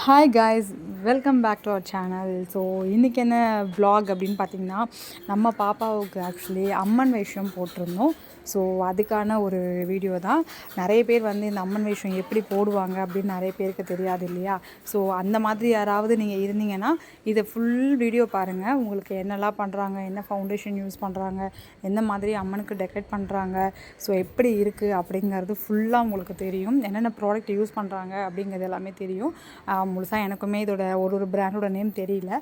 Hi guys welcome back to our channel so இன்றைக்கி என்ன vlog அப்படின்னு பார்த்தீங்கன்னா நம்ம பாப்பாவுக்கு ஆக்சுவலி அம்மன் வேஷம் போட்டிருந்தோம். ஸோ அதுக்கான ஒரு வீடியோ தான். நிறைய பேர் வந்து இந்த அம்மன் வேஷம் எப்படி போடுவாங்க அப்படின்னு நிறைய பேருக்கு தெரியாது இல்லையா? ஸோ அந்த மாதிரி யாராவது நீங்கள் இருந்தீங்கன்னா இதை ஃபுல் வீடியோ பாருங்கள் உங்களுக்கு என்னெல்லாம் பண்ணுறாங்க என்ன ஃபவுண்டேஷன் யூஸ் பண்ணுறாங்க எந்த மாதிரி அம்மனுக்கு டெக்கரேட் பண்ணுறாங்க ஸோ எப்படி இருக்குது அப்படிங்கிறது ஃபுல்லாக உங்களுக்கு தெரியும். என்னென்ன ப்ராடக்ட் யூஸ் பண்ணுறாங்க அப்படிங்கிறது எல்லாமே தெரியும். முழுசாக எனக்குமே இதோட ஒரு ஒரு பிராண்டோட நேம் தெரியல.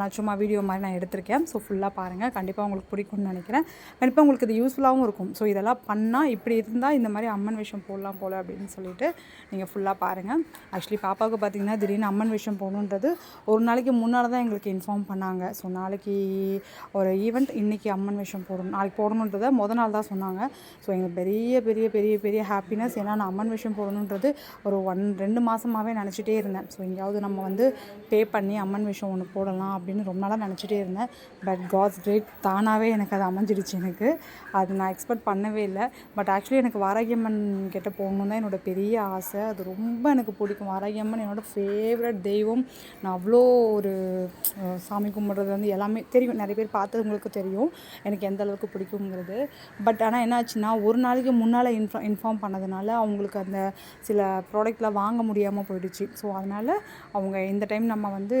நான் சும்மா வீடியோ மாதிரி நான் எடுத்திருக்கேன். ஸோ ஃபுல்லாக பாருங்கள் கண்டிப்பாக உங்களுக்கு பிடிக்கும்னு நினைக்கிறேன். கண்டிப்பாக உங்களுக்கு இது யூஸ்ஃபுல்லாகவும் இருக்கும். ஸோ இதெல்லாம் பண்ணால் இப்படி இருந்தால் இந்த மாதிரி அம்மன் விஷயம் போடலாம் போல் அப்படின்னு சொல்லிட்டு நீங்கள் ஃபுல்லாக பாருங்கள் ஆக்சுவலி பாப்பாவுக்கு பார்த்தீங்கன்னா திடீர்னு அம்மன் விஷயம் போகணுன்றது ஒரு நாளைக்கு முன்னால் தான் எங்களுக்கு இன்ஃபார்ம் பண்ணாங்க. ஸோ நாளைக்கு ஒரு ஈவெண்ட் இன்றைக்கி அம்மன் விஷயம் போடணும் நாளைக்கு போடணுன்றதை முத நாள் தான் சொன்னாங்க. ஸோ எங்களுக்கு பெரிய பெரிய பெரிய பெரிய ஹாப்பினஸ் ஏன்னா நான் அம்மன் விஷயம் போடணுன்றது ஒரு ஒன் ரெண்டு மாதமாகவே நினச்சிட்டே இருந்தேன். ஸோ எங்கேயாவது நம்ம வந்து பே பண்ணி அம்மன் விஷயம் ஒன்று போடலாம் அப்படின்னு ரொம்ப நாளாக நினச்சிட்டே இருந்தேன். பட் காட்ஸ் கிரேட் தானாகவே எனக்கு அது அமைஞ்சிடுச்சு எனக்கு. அது நான் எக்ஸ்பெக்ட் பண்ணவே இல்லை. பட் ஆக்சுவலி எனக்கு வாராகியம்மன் கிட்டே போகணும் தான் என்னோடய பெரிய ஆசை. அது ரொம்ப எனக்கு பிடிக்கும். வாராகியம்மன் என்னோடய ஃபேவரட் தெய்வம். நான் அவ்வளோ ஒரு சாமி கும்பிட்றது வந்து எல்லாமே தெரியும். நிறைய பேர் பார்த்தவங்களுக்கு தெரியும். எனக்கு எந்த அளவுக்கு பிடிக்குங்கிறது. பட் ஆனால் என்னாச்சுன்னா ஒரு நாளைக்கு முன்னால் இன்ஃபார்ம் இன்ஃபார்ம் பண்ணதுனால அவங்களுக்கு அந்த சில ப்ராடக்ட்லாம் வாங்க முடியாமல் போயிடுச்சு. ஸோ அதனால் அவங்க இந்த டைம் நம்ம வந்து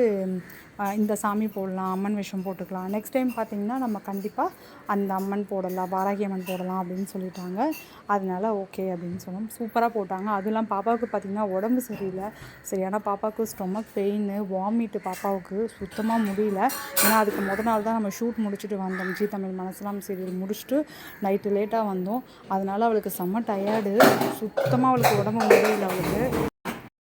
இந்த சாமி போடலாம் அம்மன் வேஷம் போட்டுக்கலாம். நெக்ஸ்ட் டைம் பார்த்திங்கன்னா நம்ம கண்டிப்பாக அந்த அம்மன் போடலாம் வாராகி அம்மன் போடலாம் அப்படின்னு சொல்லிட்டாங்க. அதனால ஓகே அப்படின்னு சொன்னோம். சூப்பராக போட்டாங்க. அதெல்லாம் பாப்பாவுக்கு பார்த்திங்கன்னா உடம்பு சரியில்லை. சரியான பாப்பாவுக்கு ஸ்டொமக் பெயின் வாமிட்டு பாப்பாவுக்கு சுத்தமாக முடியல. ஏன்னா அதுக்கு முத நாள் தான் நம்ம ஷூட் முடிச்சுட்டு வந்தோம். ஜி தமிழ் மனசெல்லாம் சீரியல் முடிச்சுட்டு நைட்டு லேட்டாக வந்தோம். அதனால் அவளுக்கு செம்ம டயர்டு சுத்தமாக அவளுக்கு உடம்பு முடியல அவளுக்கு.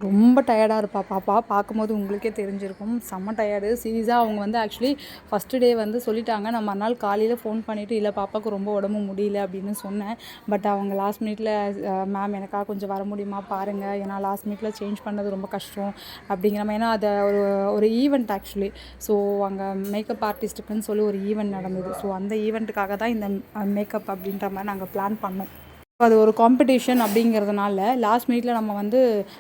ரொம்ப டயர்டாக இருப்பா. பாப்பா பார்க்கும்போது உங்களுக்கே தெரிஞ்சிருக்கும். செம்ம டயர்டு சீரியஸாக அவங்க வந்து ஆக்சுவலி ஃபஸ்ட்டு டே வந்து சொல்லிட்டாங்க. நான் மறுநாள் காலையில் ஃபோன் பண்ணிவிட்டு இல்லை பாப்பாவுக்கு ரொம்ப உடம்பு முடியல அப்படின்னு சொன்னேன். பட் அவங்க லாஸ்ட் மினிட்ல மேம் எனக்காக கொஞ்சம் வர முடியுமா? பாருங்கள் ஏன்னா லாஸ்ட் மினிட்ல சேஞ்ச் பண்ணது ரொம்ப கஷ்டம். அப்படிங்கிற மாதிரி. ஏன்னா அதை ஒரு ஒரு ஈவெண்ட் ஆக்சுவலி ஸோ அங்கே மேக்கப் ஆர்டிஸ்ட்டுக்குன்னு சொல்லி ஒரு ஈவெண்ட் நடந்தது. ஸோ அந்த ஈவெண்ட்டுக்காக தான் இந்த மேக்கப் அப்படின்ற மாதிரி நாங்கள் பிளான் பண்ணோம். அது ஒரு காம்படிஷன் அப்படிங்கிறதுனால லாஸ்ட் மினிட்ல நம்ம வந்து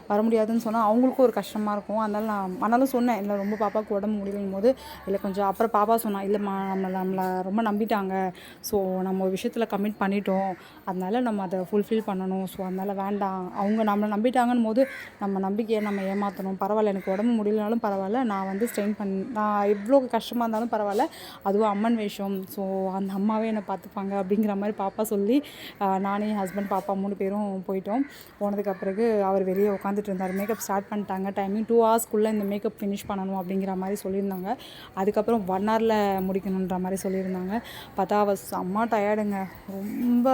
வர முடியாதுன்னு சொன்னால் அவங்களுக்கும் ஒரு கஷ்டமாக இருக்கும். அதனால் நான் ஆனாலும் சொன்னேன் இல்லை ரொம்ப பாப்பாவுக்கு உடம்பு முடியலைங்கும் போது இல்லை கொஞ்சம் அப்புறம் பாப்பா சொன்னான் இல்லைம்மா நம்மளை நம்மளை ரொம்ப நம்பிட்டாங்க. ஸோ நம்ம விஷயத்தில் கமிட் பண்ணிட்டோம். அதனால நம்ம அதை ஃபுல்ஃபில் பண்ணணும். ஸோ அதனால் வேண்டாம். அவங்க நம்மளை நம்பிட்டாங்கன்னு போது நம்ம நம்பிக்கையை நம்ம ஏமாற்றணும் பரவாயில்ல எனக்கு உடம்பு முடியலனாலும் பரவாயில்ல. நான் வந்து ஸ்ட்ரெயின் பண் நான் எவ்வளோ கஷ்டமாக இருந்தாலும் பரவாயில்ல. அதுவும் அம்மன் வேஷம். ஸோ அந்த அம்மாவே என்னை பார்த்துப்பாங்க. அப்படிங்கிற மாதிரி பாப்பா சொல்லி நானே ஹஸ்பண்ட் பாப்பா மூணு பேரும் போயிட்டோம். போனதுக்கு பிறகு அவர் வெளியே உட்காந்துட்டு இருந்தார். மேக்கப் ஸ்டார்ட் பண்ணிட்டாங்க. டைமிங் டூ ஹவர்ஸ்க்குள்ளே இந்த மேக்கப் ஃபினிஷ் பண்ணணும் அப்படிங்கிற மாதிரி சொல்லியிருந்தாங்க. அதுக்கப்புறம் ஒன் ஹவரில் முடிக்கணுன்ற மாதிரி சொல்லியிருந்தாங்க. பார்த்தா அவள் செம்ம டயர்டுங்க ரொம்ப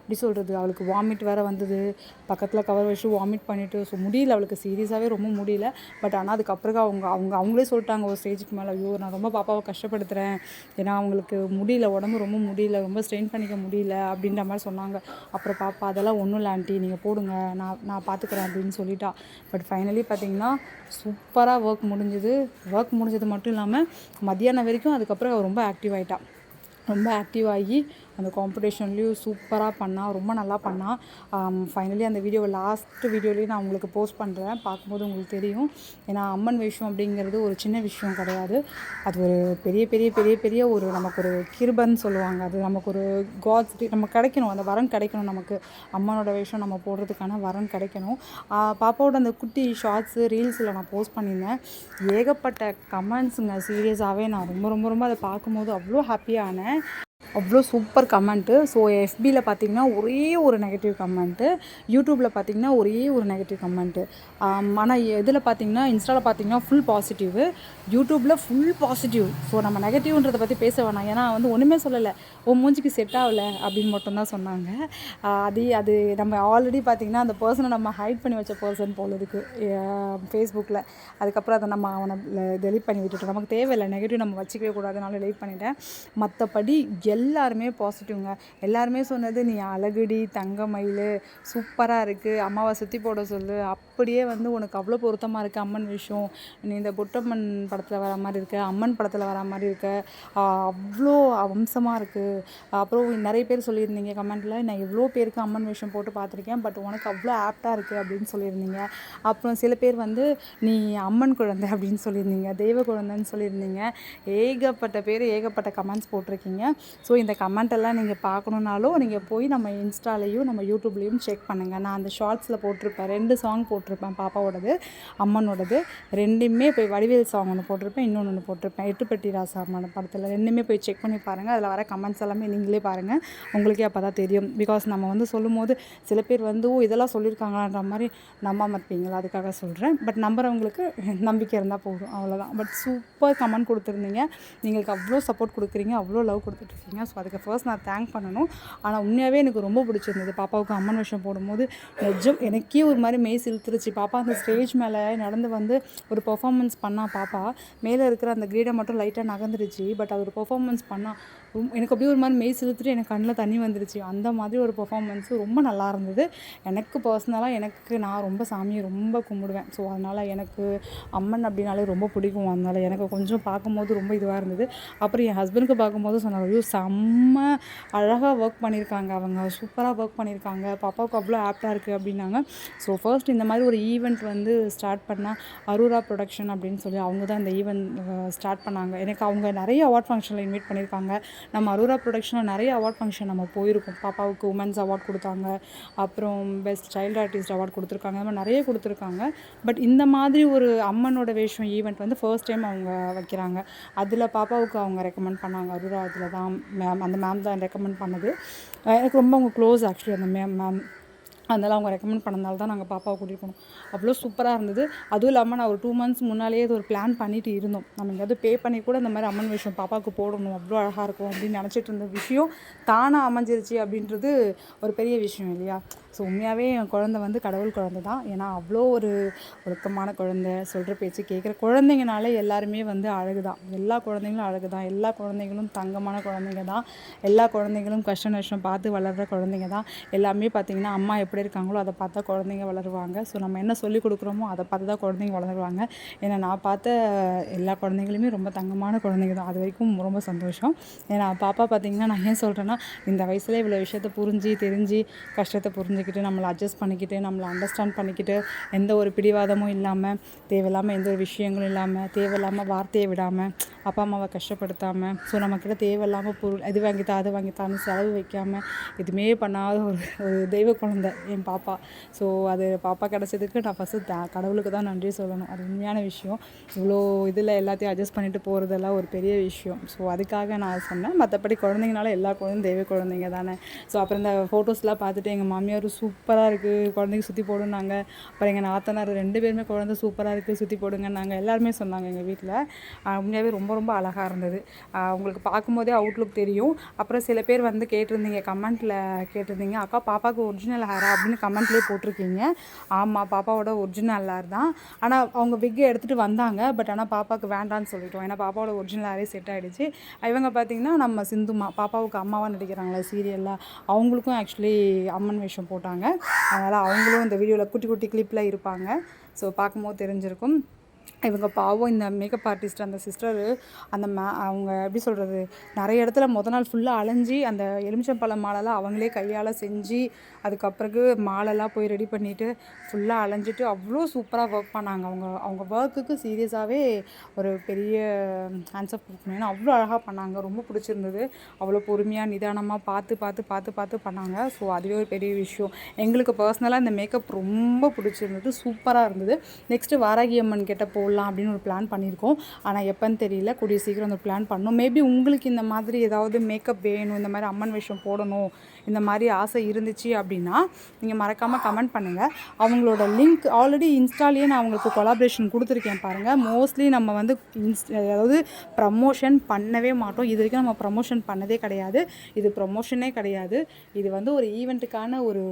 எப்படி சொல்கிறது அவளுக்கு வாமிட் வேறு வந்தது. பக்கத்தில் கவர் வச்சு வாமிட் பண்ணிவிட்டு ஸோ முடியல அவளுக்கு. சீரியஸாகவே ரொம்ப முடியல. பட் ஆனால் அதுக்கப்புறம் அவங்க அவங்க அவங்களே சொல்லிட்டாங்க. ஒரு ஸ்டேஜுக்கு மேலே ஐயோ நான் ரொம்ப பாப்பாவை கஷ்டப்படுத்துகிறேன் ஏன்னா அவங்களுக்கு முடியல. உடம்பு ரொம்ப முடியல. ரொம்ப ஸ்ட்ரெயின் பண்ணிக்க முடியல. அப்படின்ற மாதிரி சொன்னாங்க. அப்புறம் அப்புறம் பாப்பா அதெல்லாம் ஒன்றும் இல்லை ஆண்டி நீங்கள் போடுங்க. நான் நான் பார்த்துக்குறேன் அப்படின்னு சொல்லிட்டா. பட் ஃபைனலி பார்த்தீங்கன்னா சூப்பராக ஒர்க் முடிஞ்சுது. ஒர்க் முடிஞ்சது மட்டும் இல்லாமல் மத்தியானம் வரைக்கும் அதுக்கப்புறம் ரொம்ப ஆக்டிவ் ஆகிட்டா ரொம்ப ஆக்டிவ் ஆகி அந்த காம்படிஷன்லேயும் சூப்பராக பண்ணால் ரொம்ப நல்லா பண்ணால் ஃபைனலி அந்த வீடியோ லாஸ்ட் வீடியோலேயும் நான் உங்களுக்கு போஸ்ட் பண்ணுறேன் பார்க்கும்போது உங்களுக்கு தெரியும். ஏன்னா அம்மன் விஷயம் அப்படிங்கிறது ஒரு சின்ன விஷயம் கிடையாது. அது ஒரு பெரிய பெரிய பெரிய பெரிய ஒரு நமக்கு ஒரு கிருபன்னு சொல்லுவாங்க. அது நமக்கு ஒரு காட்ஸ் நம்ம கிடைக்கணும். அந்த வரம் கிடைக்கணும் நமக்கு. அம்மனோட வேஷம் நம்ம போடுறதுக்கான வரம் கிடைக்கணும். பாப்பாவோட அந்த குட்டி ஷார்ட்ஸு ரீல்ஸில் நான் போஸ்ட் பண்ணியிருந்தேன். ஏகப்பட்ட கமெண்ட்ஸுங்க சீரியஸாகவே நான் ரொம்ப ரொம்ப ரொம்ப அதை பார்க்கும்போது அவ்வளோ ஹாப்பியானேன் அவ்வளோ சூப்பர் கமெண்ட்டு. ஸோ எஃபியில் பார்த்தீங்கன்னா ஒரே ஒரு நெகட்டிவ் கமெண்ட்டு. யூடியூப்பில் பார்த்தீங்கன்னா ஒரே ஒரு நெகட்டிவ் கமெண்ட்டு. ஆனால் இதில் பார்த்தீங்கன்னா இன்ஸ்டாவில் பார்த்தீங்கன்னா ஃபுல் பாசிட்டிவ் யூடியூப்பில் ஃபுல் பாசிட்டிவ் ஸோ நம்ம நெகட்டிவ்ன்றதை பற்றி பேச வேணாம். ஏன்னா வந்து ஒன்றுமே சொல்லலை. உன் மூஞ்சிக்கு செட் ஆகல அப்படின்னு மட்டும்தான் சொன்னாங்க. அது அது நம்ம ஆல்ரெடி பார்த்தீங்கன்னா அந்த பர்சனை நம்ம ஹைட் பண்ணி வச்ச பர்சன் போல இருக்கு. ஃபேஸ்புக்கில் அதுக்கப்புறம் அதை நம்ம அவனை டெலிட் பண்ணி விட்டுட்டோம். நமக்கு தேவையில்லை. நெகட்டிவ் நம்ம வச்சுக்கவே கூடாதுனால டெலிட் பண்ணிட்டேன். மற்றபடி எல்லாருமே பாசிட்டிவ்ங்க எல்லாருமே சொன்னது நீ அழகுடி தங்க மயில் சூப்பராக இருக்குது அம்மாவை சுற்றி போட சொல்லு. அப் அப்படியே வந்து உனக்கு அவ்வளோ பொருத்தமாக இருக்குது அம்மன் விஷயம். நீ இந்த புட்டம்மன் படத்தில் வர மாதிரி இருக்க அம்மன் படத்தில் வர மாதிரி இருக்க அவ்வளோ அம்சமாக இருக்குது அப்புறம் நிறைய பேர் சொல்லியிருந்தீங்க கமெண்ட்டில் நான் எவ்வளோ பேருக்கு அம்மன் விஷயம் போட்டு பார்த்துருக்கேன் பட் உனக்கு அவ்வளோ ஆப்டாக இருக்குது அப்படின்னு சொல்லியிருந்தீங்க. அப்புறம் சில பேர் வந்து நீ அம்மன் குழந்தை அப்படின்னு சொல்லியிருந்தீங்க தெய்வ குழந்தைன்னு சொல்லியிருந்தீங்க. ஏகப்பட்ட பேர் ஏகப்பட்ட கமெண்ட்ஸ் போட்டிருக்கீங்க. ஸோ இந்த கமெண்ட் எல்லாம் நீங்கள் பார்க்கணுன்னாலும் நீங்கள் போய் நம்ம இன்ஸ்டாலையும் நம்ம யூடியூப்லேயும் செக் பண்ணுங்கள் நான் அந்த ஷார்ட்ஸில் போட்டிருப்பேன். ரெண்டு சாங் போட்டிருப்பேன். பாப்பாவோடது அம்மனோடது. ரெண்டுமே போய் வடிவேல் சாங் ஒன்று போட்டிருப்பேன் இன்னொன்று ஒன்று போட்டிருப்பேன். எட்டுப்பட்டி ராசா அம்மன் படத்தில் ரெண்டுமே போய் செக் பண்ணி பாருங்கள் அதில் வர கமெண்ட்ஸ் எல்லாமே நீங்களே பாருங்கள் உங்களுக்கே அப்போ தான் தெரியும். பிகாஸ் நம்ம வந்து சொல்லும் போது சில பேர் வந்து ஓ இதெல்லாம் சொல்லியிருக்காங்களான்ற மாதிரி நம்பாம இருப்பீங்களா? அதுக்காக சொல்கிறேன் பட் நம்புறவங்களுக்கு நம்பிக்கை இருந்தால் போதும். அவ்வளோதான் பட் சூப்பர் கமெண்ட் கொடுத்துருந்தீங்க. நீங்களுக்கு அவ்வளோ சப்போர்ட் கொடுக்குறீங்க. அவ்வளோ லவ் கொடுத்துட்ருக்கீங்க. ஸோ அதுக்கு ஃபர்ஸ்ட் நான் தேங்க் பண்ணணும். ஆனால் உண்மையாகவே எனக்கு ரொம்ப பிடிச்சிருந்தது. பாப்பாவுக்கு அம்மன் விஷயம் போடும்போது நிஜம் எனக்கே ஒரு மாதிரி மெய் இருந்துச்சு பாப்பா அந்த ஸ்டேஜ் மேலே நடந்து வந்து ஒரு பெர்ஃபார்மன்ஸ் பண்ணால் பாப்பா. மேலே இருக்கிற அந்த கிரீடை மட்டும் லைட்டாக நகர்ந்துருச்சு. பட் அது ஒரு பெர்ஃபார்மன்ஸ் பண்ணால் ரொம்ப- எனக்கு அப்படியே ஒரு மாதிரி மெய் செலுத்துட்டு எனக்கு கண்ணில் தண்ணி வந்துருச்சு. அந்த மாதிரி ஒரு பெர்ஃபார்மன்ஸு ரொம்ப நல்லா இருந்தது. எனக்கு பர்சனலாக எனக்கு நான் ரொம்ப சாமியை ரொம்ப கும்பிடுவேன். ஸோ அதனால் எனக்கு அம்மன் அப்படின்னாலே ரொம்ப பிடிக்கும். அதனால் எனக்கு கொஞ்சம் பார்க்கும்போது ரொம்ப இதுவாக இருந்தது. அப்புறம் என் ஹஸ்பண்டுக்கு பார்க்கும்போது சொன்னாங்க ஐயோ செம்ம அழகாக ஒர்க் பண்ணியிருக்காங்க அவங்க. சூப்பராக ஒர்க் பண்ணியிருக்காங்க பாப்பாவுக்கு அவ்வளோ ஆப்டாக இருக்குது அப்படின்னாங்க. ஸோ ஃபர்ஸ்ட் இந்த மாதிரி ஒரு ஈவெண்ட் வந்து ஸ்டார்ட் பண்ணால் அரூரா ப்ரொடக்ஷன் அப்படின்னு சொல்லி அவங்க தான் இந்த ஈவெண்ட் ஸ்டார்ட் பண்ணாங்க. எனக்கு அவங்க நிறைய அவார்ட் ஃபங்க்ஷனில் இன்வைட் பண்ணியிருக்காங்க. நம்ம அரூரா ப்ரொடக்ஷனில் நிறைய அவார்ட் ஃபங்க்ஷன் நம்ம போயிருக்கோம். பாப்பாவுக்கு உமன்ஸ் அவார்ட் கொடுத்தாங்க. அப்புறம் பெஸ்ட் சைல்டு ஆர்டிஸ்ட் அவார்ட் கொடுத்துருக்காங்க. இந்த மாதிரி நிறைய கொடுத்துருக்காங்க. பட் இந்த மாதிரி ஒரு அம்மனோட வேஷம் ஈவெண்ட் வந்து ஃபர்ஸ்ட் டைம் அவங்க வைக்கிறாங்க. அதில் பாப்பாவுக்கு அவங்க ரெக்கமெண்ட் பண்ணாங்க. அரூரா அதில் தான் மேம் அந்த மேம் தான் ரெக்கமெண்ட் பண்ணது. எனக்கு ரொம்ப அவங்க க்ளோஸ் ஆக்சுவலி அந்த மேம் மேம் அதனால் அவங்க ரெக்கமெண்ட் பண்ணதால தான் நாங்கள் பாப்பாவை கூட்டிகிட்டு போனோம். அவ்வளோ சூப்பராக இருந்தது. அதுவும் இல்லாமல் நான் ஒரு டூ மந்த்ஸ் முன்னாலேயே இது ஒரு பிளான் பண்ணிட்டு இருந்தோம். நம்ம எங்கேயாவது பே பண்ணி கூட இந்த மாதிரி அம்மன் விஷயம் பாப்பாவுக்கு போடணும். அவ்வளோ அழகாக இருக்கும் அப்படின்னு நினச்சிட்டு இருந்த விஷயம் தானாக அமைஞ்சிருச்சு அப்படின்றது ஒரு பெரிய விஷயம் இல்லையா? ஸோ உண்மையாகவே என் குழந்தை வந்து கடவுள் குழந்தை தான். ஏன்னா அவ்வளோ ஒரு ஒழுக்கமான குழந்தை சொல்கிற பேச்சு கேட்குற குழந்தைங்கனாலே எல்லாருமே வந்து அழகு தான் எல்லா குழந்தைங்களும் அழகு தான் எல்லா குழந்தைங்களும் தங்கமான குழந்தைங்க தான். எல்லா குழந்தைங்களும் கஷ்ட நஷ்டம் பார்த்து வளர்கிற குழந்தைங்க தான். எல்லாமே பார்த்திங்கன்னா அம்மா எப்படி இருக்காங்களோ அதை பார்த்தா குழந்தைங்க வளருவாங்க. ஸோ நம்ம என்ன சொல்லிக் கொடுக்குறோமோ அதை பார்த்து தான் குழந்தைங்க வளருவாங்க. ஏன்னா நான் பார்த்த எல்லா குழந்தைங்களுமே ரொம்ப தங்கமான குழந்தைங்க தான். அது வரைக்கும் ரொம்ப சந்தோஷம். ஏன்னா பாப்பா பார்த்திங்கன்னா நான் ஏன் சொல்கிறேன்னா இந்த வயசில் இவ்வளோ விஷயத்த புரிஞ்சு தெரிஞ்சு கஷ்டத்தை புரிஞ்சுக்கிட்டு நம்மளை அட்ஜஸ்ட் பண்ணிக்கிட்டு நம்மளை அண்டர்ஸ்டாண்ட் பண்ணிக்கிட்டு எந்த ஒரு பிடிவாதமும் இல்லாமல் தேவையில்லாமல் எந்த ஒரு விஷயங்களும் இல்லாமல் தேவையில்லாமல் வார்த்தையை விடாமல் அப்பா அம்மாவை கஷ்டப்படுத்தாமல் ஸோ நம்மக்கிட்ட தேவையில்லாமல் பொருள் இது வாங்கித்தா அது வாங்கித்தான்னு செலவு வைக்காமல் எதுவுமே பண்ணாத ஒரு ஒரு தெய்வ குழந்தை என் பாப்பா. ஸோ அது பாப்பா கிடச்சதுக்கு நான் ஃபஸ்ட்டு கடவுளுக்கு தான் நன்றி சொல்லணும். அது உண்மையான விஷயம். இவ்வளோ இதில் எல்லாத்தையும் அட்ஜஸ்ட் பண்ணிட்டு போகிறதெல்லாம் ஒரு பெரிய விஷயம். ஸோ அதுக்காக நான் சொன்னேன். மற்றபடி குழந்தைங்கனால எல்லா குழந்தையும் தெய்வ குழந்தைங்க தானே. ஸோ அப்புறம் இந்த ஃபோட்டோஸ்லாம் பார்த்துட்டு எங்கள் மாமியார் சூப்பராக இருக்குது குழந்தைங்க சுற்றி போடுனாங்க அப்புறம் எங்கள் நாத்தனார் ரெண்டு பேருமே குழந்தை சூப்பராக இருக்குது சுற்றி போடுங்கன்னாங்க. எல்லாருமே சொன்னாங்க எங்கள் வீட்டில் உண்மையாகவே ரொம்ப ரொம்ப அழகாக இருந்தது. உங்களுக்கு பார்க்கும்போதே அவுட்லுக் தெரியும். அப்புறம் சில பேர் வந்து கேட்டிருந்தீங்க கமெண்ட்டில் கேட்டிருந்தீங்க. அக்கா பாப்பாவுக்கு ஒரிஜினல் ஹேரா அப்படின்னு கமெண்ட்லேயே போட்டிருக்கீங்க. ஆமாம் பாப்பாவோட ஒரிஜினல் ஹேர் தான். ஆனால் அவங்க விக்கை எடுத்துகிட்டு வந்தாங்க. பட் ஆனால் பாப்பாவுக்கு வேண்டான்னு சொல்லிட்டோம். ஏன்னா பாப்பாவோட ஒரிஜினல் ஹேரே செட் ஆகிடுச்சு இவங்க பார்த்தீங்கன்னா நம்ம சிந்துமா பாப்பாவுக்கு அம்மாவாக நடிக்கிறாங்களே சீரியலில் அவங்களுக்கும் ஆக்சுவலி அம்மன் வேஷம் போட்டாங்க. அதனால் அவங்களும் இந்த வீடியோவில் குட்டி குட்டி கிளிப்பில் இருப்பாங்க. ஸோ பார்க்கும்போது தெரிஞ்சிருக்கும். இவங்க பாவம் இந்த மேக்கப் ஆர்டிஸ்ட் அந்த சிஸ்டரு அந்த மே அவங்க எப்படி சொல்கிறது நிறைய இடத்துல மொதல் நாள் ஃபுல்லாக அலைஞ்சி அந்த எலுமிச்சம்பழம் மாலைலாம் அவங்களே கையால் செஞ்சு அதுக்கப்புறகு மாலைலாம் போய் ரெடி பண்ணிவிட்டு ஃபுல்லாக அலைஞ்சிட்டு அவ்வளோ சூப்பராக ஒர்க் பண்ணாங்க. அவங்க அவங்க ஒர்க்குக்கு சீரியஸாகவே ஒரு பெரிய ஆன்சர் கொடுக்கணும். அவ்வளோ அழகாக பண்ணாங்க. ரொம்ப பிடிச்சிருந்தது. அவ்வளோ பொறுமையாக நிதானமாக பார்த்து பார்த்து பார்த்து பார்த்து பண்ணாங்க. ஸோ அதுவே ஒரு பெரிய விஷயம். எங்களுக்கு பர்சனலாக இந்த மேக்கப் ரொம்ப பிடிச்சிருந்தது. சூப்பராக இருந்தது. நெக்ஸ்ட்டு வாராகி அம்மன் கேட்ட போடலாம் அப்படின்னு ஒரு பிளான் பண்ணியிருக்கோம். ஆனால் எப்போன்னு தெரியல. கூடிய சீக்கிரம் அந்த பிளான் பண்ணோம். மேபி உங்களுக்கு இந்த மாதிரி ஏதாவது மேக்கப் வேணும் இந்த மாதிரி அம்மன் வேஷம் போடணும் இந்த மாதிரி ஆசை இருந்துச்சு அப்படின்னா நீங்கள் மறக்காமல் கமெண்ட் பண்ணுங்கள் அவங்களோட லிங்க் ஆல்ரெடி இன்ஸ்டாலேயே நான் அவங்களுக்கு கொலாபரேஷன் கொடுத்துருக்கேன் பாருங்கள் மோஸ்ட்லி நம்ம வந்து இன்ஸ் அதாவது ப்ரமோஷன் பண்ணவே மாட்டோம். இது வரைக்கும் நம்ம ப்ரமோஷன் பண்ணதே கிடையாது. இது ப்ரமோஷனே கிடையாது. இது வந்து ஒரு ஈவெண்ட்டுக்கான ஒரு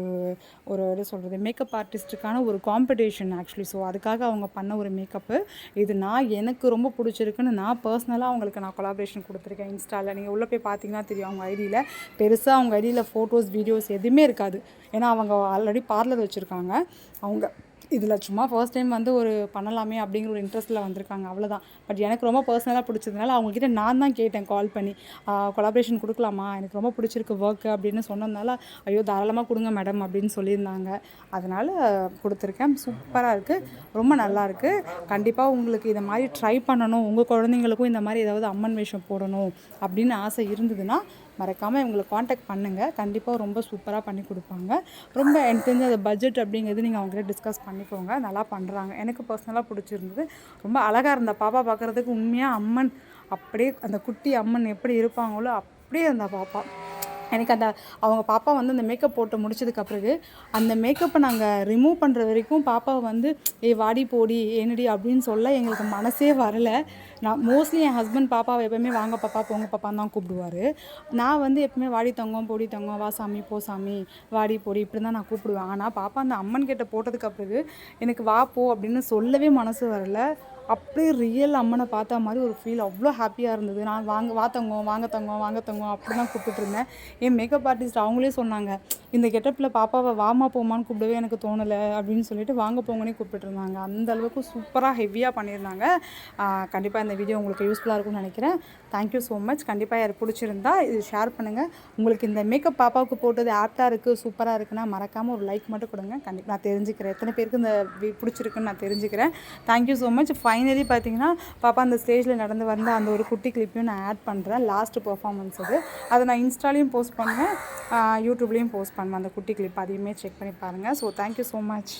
ஒரு என்ன சொல்கிறது மேக்கப் ஆர்டிஸ்ட்டுக்கான ஒரு காம்படிஷன் ஆக்சுவலி ஸோ அதுக்காக அவங்க பண்ண ஒரு மேக்கப்பு இது நான் எனக்கு ரொம்ப பிடிச்சிருக்குன்னு நான் பர்சனலாக அவங்களுக்கு நான் கொலாபரேஷன் கொடுத்துருக்கேன் இன்ஸ்டாவில் நீங்கள் உள்ளே போய் பார்த்தீங்கன்னா தெரியும். அவங்க ஐடியில் பெருசாக அவங்க ஐடியில் ஃபோட்டோஸ் வீடியோஸ் எதுவுமே இருக்காது. ஏன்னா அவங்க ஆல்ரெடி பார்லர் வச்சுருக்காங்க. அவங்க இதில் சும்மா ஃபர்ஸ்ட் டைம் வந்து ஒரு பண்ணலாமே அப்படிங்கிற ஒரு இன்ட்ரெஸ்ட்டில் வந்திருக்காங்க. அவ்வளோதான் பட் எனக்கு ரொம்ப பர்சனலாக பிடிச்சதுனால அவங்கக்கிட்ட நான் தான் கேட்டேன் கால் பண்ணி. கொலாபரேஷன் கொடுக்கலாமா? எனக்கு ரொம்ப பிடிச்சிருக்கு ஒர்க்கு அப்படின்னு சொன்னதுனால ஐயோ தாராளமாக கொடுங்க மேடம் அப்படின்னு சொல்லியிருந்தாங்க. அதனால் கொடுத்துருக்கேன். சூப்பராக இருக்குது ரொம்ப நல்லா இருக்குது கண்டிப்பாக உங்களுக்கு இதை மாதிரி ட்ரை பண்ணணும். உங்கள் குழந்தைங்களுக்கும் இந்த மாதிரி ஏதாவது அம்மன் வேஷம் போடணும் அப்படின்னு ஆசை இருந்ததுன்னா மறக்காமல் இவங்களை காண்டாக்ட் பண்ணுங்கள் கண்டிப்பாக ரொம்ப சூப்பராக பண்ணி கொடுப்பாங்க. ரொம்ப எனக்கு தெரிஞ்ச அந்த பட்ஜெட் அப்படிங்கிறது நீங்கள் அவங்ககிட்ட டிஸ்கஸ் பண்ணிக்கோங்க. நல்லா பண்ணுறாங்க எனக்கு பர்சனலாக பிடிச்சிருந்தது. ரொம்ப அழகாக இருந்த பாப்பா பார்க்குறதுக்கு உண்மையாக அம்மன் அப்படியே அந்த குட்டி அம்மன் எப்படி இருப்பாங்களோ அப்படியே அந்த பாப்பா. எனக்கு அந்த அவங்க பாப்பா வந்து அந்த மேக்கப் போட்டு முடிச்சதுக்கு பிறகு அந்த மேக்கப்பை நாங்கள் ரிமூவ் பண்ணுற வரைக்கும் பாப்பா வந்து ஏ வாடி போடி ஏனடி அப்படின்னு சொல்ல எங்களுக்கு மனசே வரல. நான் மோஸ்ட்லி என் ஹஸ்பண்ட் பாப்பாவை எப்போயுமே வாங்க பாப்பா போங்க பாப்பான்னு தான் கூப்பிடுவார். நான் வந்து எப்பவுமே வாடி தங்கம் போடி தங்கம் வா சாமி போ சாமி வாடி போடி இப்படி தான் நான் கூப்பிடுவேன். ஆனால் பாப்பா அந்த அம்மன் கிட்ட போட்டதுக்கு பிறகு எனக்கு வா போ அப்படின்னு சொல்லவே மனசு வரல. அப்படியே ரியல் அம்மனை பார்த்த மாதிரி ஒரு ஃபீல் அவ்வளோ ஹாப்பியாக இருந்தது. நான் வாங்க வா தங்கம் வாங்க தங்கம் வாங்க தங்கம் அப்படி தான் கூப்பிட்டுருந்தேன் என் மேக்கப் ஆர்டிஸ்ட் அவங்களே சொன்னாங்க இந்த கெட்டப்பில் பாப்பாவை வாமா போமான்னு கூப்பிடவே எனக்கு தோணலை அப்படின்னு சொல்லிட்டு வாங்க போங்கன்னே கூப்பிட்டுருந்தாங்க அந்த அளவுக்கு சூப்பராக ஹெவியாக பண்ணியிருந்தாங்க. கண்டிப்பாக இந்த வீடியோ உங்களுக்கு யூஸ்ஃபுல்லாக இருக்கும்னு நினைக்கிறேன். தேங்க்யூ ஸோ மச் கண்டிப்பாக யார் பிடிச்சிருந்தா இது ஷேர் பண்ணுங்கள் உங்களுக்கு இந்த மேக்கப் பாப்பாவுக்கு போட்டது ஆப்டாக இருக்குது சூப்பராக இருக்குன்னா மறக்காமல் ஒரு லைக் மட்டும் கொடுங்க. கண்டிப்பாக நான் தெரிஞ்சுக்கிறேன். எத்தனை பேருக்கு இந்த வி- பிடிச்சிருக்குன்னு நான் தெரிஞ்சுக்கிறேன். தேங்க்யூ ஸோ மச் ஃபைனலி பார்த்தீங்கன்னா பாப்பா அந்த ஸ்டேஜில் நடந்து வந்த அந்த ஒரு குட்டி கிளிப்பையும் நான் ஆட் பண்ணுறேன் லாஸ்ட் பர்ஃபார்மன்ஸ் அது. அதை நான் இன்ஸ்டாலையும் போஸ்ட் பண்ணுவேன். யூடியூப்லேயும் போஸ்ட் பண்ணுவேன் அந்த குட்டி கிளிப் அதையுமே செக் பண்ணி பாருங்கள் ஸோ தேங்க்யூ ஸோ மச்